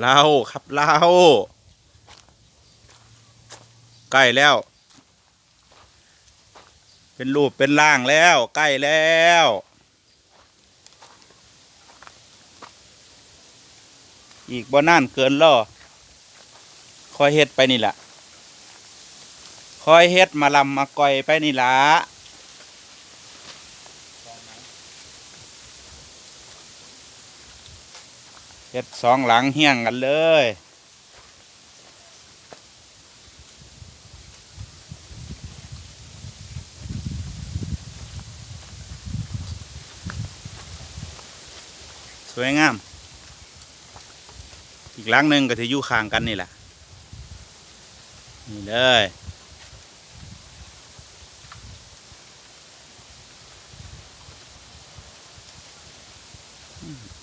เล่าครับเล่าใกล้แล้ว เป็นรูปเป็นร่างแล้ว ใกล้แล้วอีกบ่นานเกินล่อคอยเฮ็ดไปนี่แหละคอยเฮ็ดมาลำมาก่อยไปนี่ละ เฮ็ดสองหลังเฮี้ยงกันเลยสวยงาม อีกหลังหนึ่งก็จะอยู่ข้างกันนี่แหละนี่เลยอืม